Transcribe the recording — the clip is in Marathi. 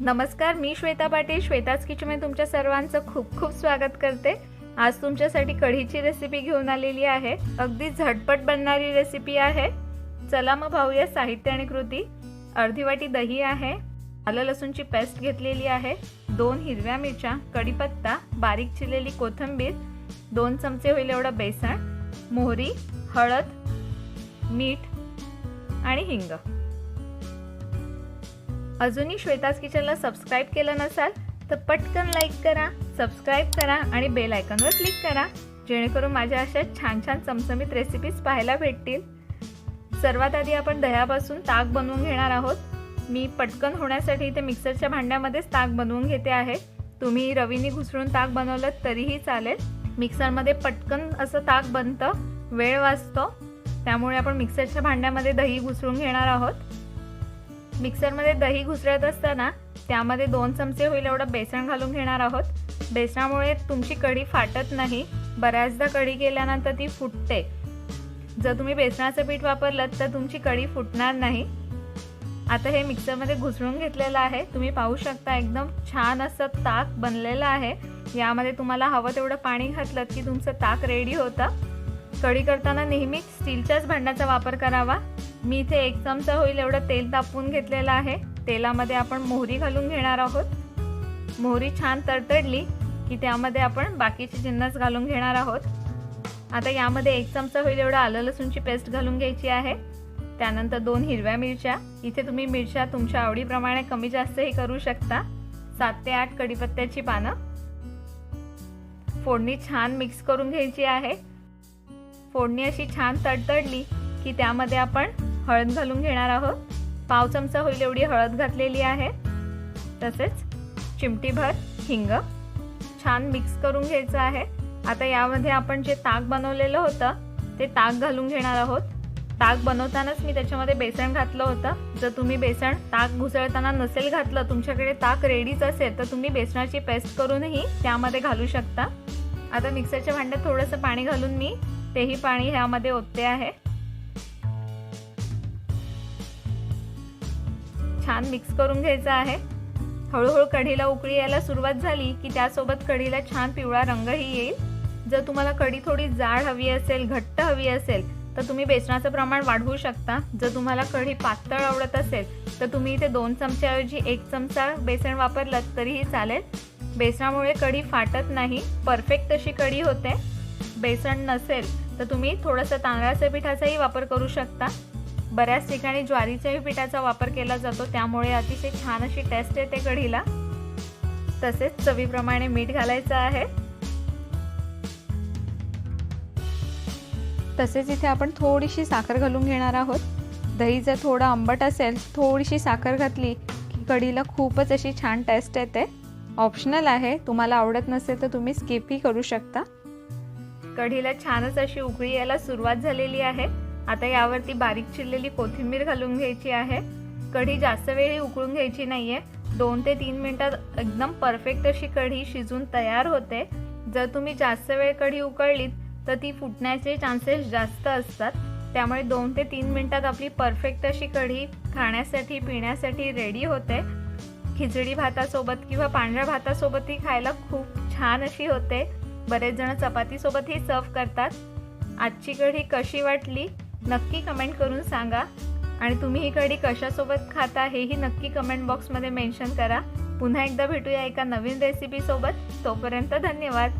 नमस्कार मी श्वेता पाटील. श्वेताच किचनमध्ये तुमच्या सर्वांचं खूप खूप स्वागत करते. आज तुमच्यासाठी कढीची रेसिपी घेऊन आलेली आहे. अगदी झटपट बनणारी रेसिपी आहे. चला मग पाहूया साहित्य आणि कृती. अर्धी वाटी दही आहे. आलं लसूणची पेस्ट घेतलेली आहे. दोन हिरव्या मिरच्या कढीपत्ता बारीक चिरलेली कोथिंबीर दोन चमचे होईल एवढं बेसन मोहरी हळद मीठ आणि हिंग. अजूनही श्वेताज किचनला सबस्क्राईब केलं नसाल तर पटकन लाईक करा सबस्क्राईब करा आणि बेल आयकॉनवर क्लिक करा. जेणेकरून माझ्या अशा छान छान चमचमीत रेसिपीज पाहायला भेटतील. सर्वात आधी आपण दह्यापासून ताक बनवून घेणार आहोत. मी पटकन होण्यासाठी इथे मिक्सरच्या भांड्यामध्येच ताक बनवून घेते आहे. तुम्ही रवीने घुसळून ताक बनवलं तरीही चालेल. मिक्सरमध्ये पटकन असं ताक बनतं वेळ वाचतो. त्यामुळे आपण मिक्सरच्या भांड्यामध्ये दही घुसळून घेणार आहोत. मिक्सरमध्ये दही घुसळत असताना त्यामध्ये दोन चमचे होईल एवढं बेसन घालून घेणार आहोत. बेसनामुळे तुमची कढी फाटत नाही. बऱ्याचदा कढी केल्यानंतर ती फुटते. जर तुम्ही बेसनाचं पीठ वापरलं तर तुमची कढी फुटणार नाही. आता हे मिक्सरमध्ये घुसळून घेतलेलं आहे. तुम्ही पाहू शकता एकदम छान असं ताक बनलेलं आहे. यामध्ये तुम्हाला हवं तेवढं पाणी घातलं की तुमचं ताक रेडी होतं. कढी करताना नेहमी स्टीलच्याच भांड्याचा वापर करावा. मी इथे एक चमचा होईल एवढं तेल तापवून घेतलेलं आहे. तेलामध्ये आपण मोहरी घालून घेणार आहोत. मोहरी छान तडतडली की त्यामध्ये आपण बाकीचे जिन्नस घालून घेणार आहोत. आता यामध्ये एक चमचा होईल एवढं आलं लसूणची पेस्ट घालून घ्यायची आहे. त्यानंतर दोन हिरव्या मिरच्या. इथे तुम्ही मिरच्या तुमच्या आवडीप्रमाणे कमी जास्तही करू शकता. सात ते आठ कढीपत्त्याची पानं. फोडणी छान मिक्स करून घ्यायची आहे. फोडणी अशी छान तडतडली की त्यामध्ये आपण हळद घालून घेणार आहोत. पाव चमचा होईल एवढी हळद घातलेली आहे. तसेच चिमटीभर हिंग छान मिक्स करून घ्यायचं आहे. आता यामध्ये आपण जे ताक बनवलेलं होतं ते ताक घालून घेणार आहोत. ताक बनवतानाच मी त्याच्यामध्ये बेसन घातलं होतं. जर तुम्ही बेसन ताक घुसळताना नसेल घातलं तुमच्याकडे ताक रेडीच असेल तर तुम्ही बेसनाची पेस्ट करूनही त्यामध्ये घालू शकता. आता मिक्सरच्या भांड्यात थोडंसं पाणी घालून मी तेही पाणी ह्यामध्ये ओतते आहे. छान मिक्स करून घ्यायचा आहे. हळूहळू कढीला उकळी यायला सुरुवात झाली की त्यासोबत कढीला छान पिवळा रंगही येईल. जर तुम्हाला कढी थोडी जाड हवी असेल घट्ट हवी असेल तर तुम्ही बेसनाचं प्रमाण वाढवू शकता. जर तुम्हाला कढी पातळ आवडत असेल तर तुम्ही इथे दोन चमच्याऐवजी एक चमचा बेसन वापरलं तरीही चालेल. बेसनामुळे कढी फाटत नाही परफेक्ट अशी कढी होते. बेसन नसेल तर तुम्ही थोडंसं तांदळाच्या पिठाचाही वापर करू शकता. बऱ्याच ठिकाणी ज्वारीच्याही पिठाचा वापर केला जातो त्यामुळे अतिशय छान अशी टेस्ट येते कढीला. तसेच चवीप्रमाणे मीठ घालायचं आहे. तसेच इथे आपण थोडीशी साखर घालून घेणार आहोत. दही जर थोडं आंबट असेल थोडीशी साखर घातली की कढीला खूपच अशी छान टेस्ट येते. ऑप्शनल आहे तुम्हाला आवडत नसेल तर तुम्ही स्किपही करू शकता. कढीला छानच अशी उकळी यायला सुरुवात झालेली आहे. आता यावरती बारीक चिरलेली कोथिंबीर घालून घ्यायची आहे. कढी जास्त वेळी उकळून घ्यायची नाहीये. दोन ते तीन मिनिटात एकदम परफेक्ट अशी कढी शिजून तयार होते. जर तुम्ही जास्त वेळ कढी उकळलीत तर ती फुटण्याचे चान्सेस जास्त असतात. त्यामुळे दोन ते तीन मिनिटात आपली परफेक्ट अशी कढी खाण्यासाठी पिण्यासाठी रेडी होते. खिचडी भातासोबत किंवा पांढऱ्या भातासोबतही खायला खूप छान अशी होते. बरेच जण चपातीसोबतही सर्व करतात. आजची कढी कशी वाटली? नक्की कमेंट करून सांगा. आणि तुम्ही ही कढी कशासोबत खाता हेही नक्की कमेंट बॉक्समध्ये मेन्शन करा. पुन्हा एकदा भेटूया एका नवीन रेसिपीसोबत तोपर्यंत धन्यवाद.